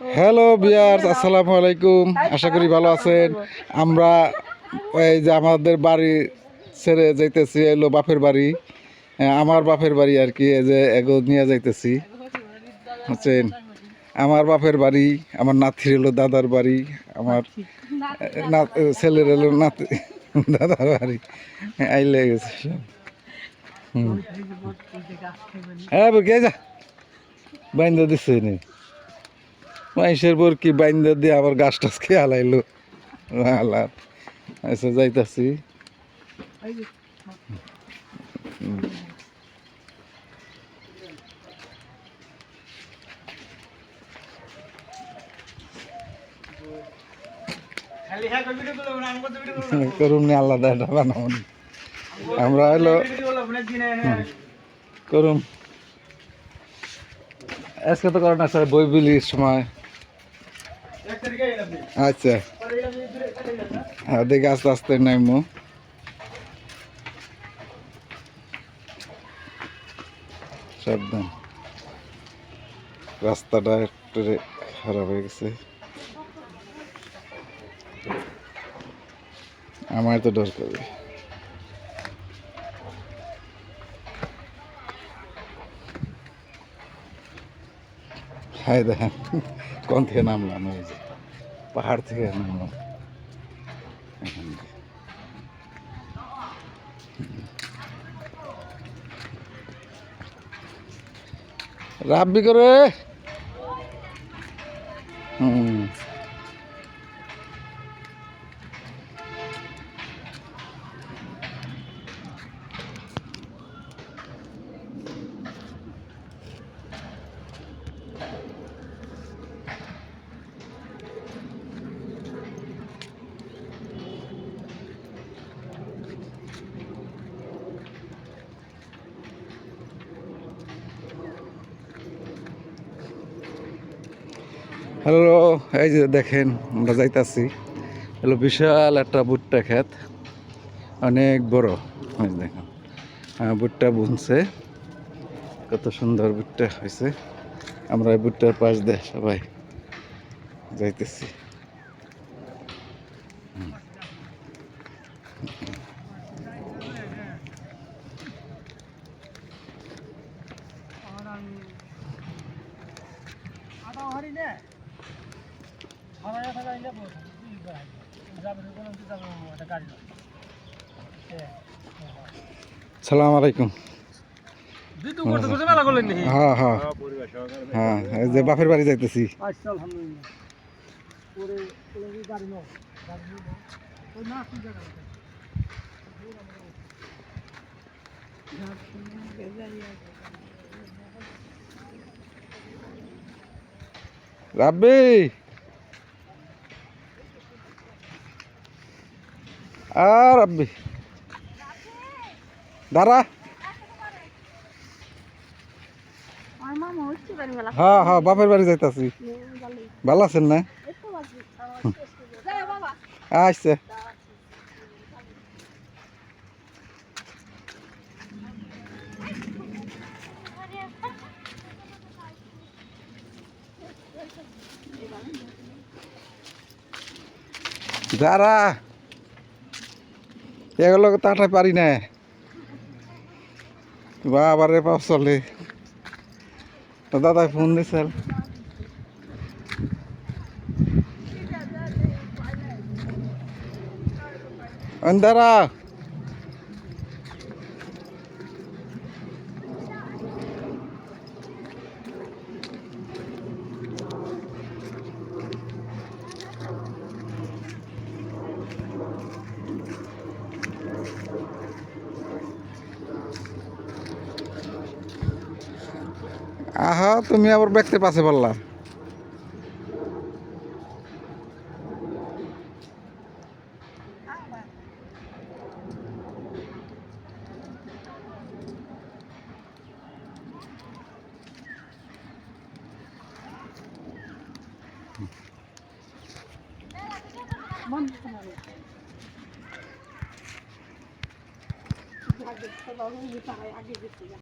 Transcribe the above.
Hello বিয়ার্স আসসালামু আলাইকুম আশা করি ভালো আছেন। আমরা এই যে আমাদের বাড়ি ছেড়ে যাইতেছি এলো বাপের বাড়ি। আমার বাপের বাড়ি আর কি, এই যে এগো নিয়ে যাইতেছি। বুঝছেন? আমার বাপের বাড়ি, আমার নাতির এলো দাদার বাড়ি, আমার ছেলের এলো নাতি, দাদার বাড়ি। আইলে গেছে হ্যাঁ কে যা? বাইন্দা দিচ্ছে মাইসের পর কি বাইন্দা দিয়ে আবার গাছ টাছ খেয়ে হালাইলো হালার আচ্ছা যাইতাছি। করুন আলাদা এটা বানাবো আমরা হলো করুন আজকে তো করেন স্যার বই বিলির সময়। আচ্ছা। দেখে আস্তে আস্তে নামবো সাবধান। রাস্তাটা একটু খারাপ হয়ে গেছে। আমার তো ডর করবে হায় দেখেন কোন থেকে নামলাম এই যে পাহাড় থেকে নামলাম। এখান। রাব্বি করে। হুম। হ্যালো, এই যে দেখেন, আমরা যাইতাছি। হ্যালো বিশাল একটা ভুট্টা ক্ষেত, অনেক বড়। দেখেন ভুট্টা বুনছে, কত সুন্দর ভুট্টা হয়েছে। আমরা ভুট্টার পাশ দিয়ে সবাই যাইতেছি। সালাম আলাইকুম। হ্যাঁ হ্যাঁ। হ্যাঁ যে বাপের বাড়ি যাইতেছি। রাব্বি! আর রাব্বি দাঁড়া। হ্যাঁ হ্যাঁ বাপের বাড়ি যাইতাছি। ভালো আছেন না? বাবা আচ্ছা যারা এগুলো তাঠাই পারি না বাবারে পাও চলে তো দাদা ফোন দিছিল দাঁড়া আহা তুমি আবার ব্যক্তি পাশে পারলা আগে গেছি গা।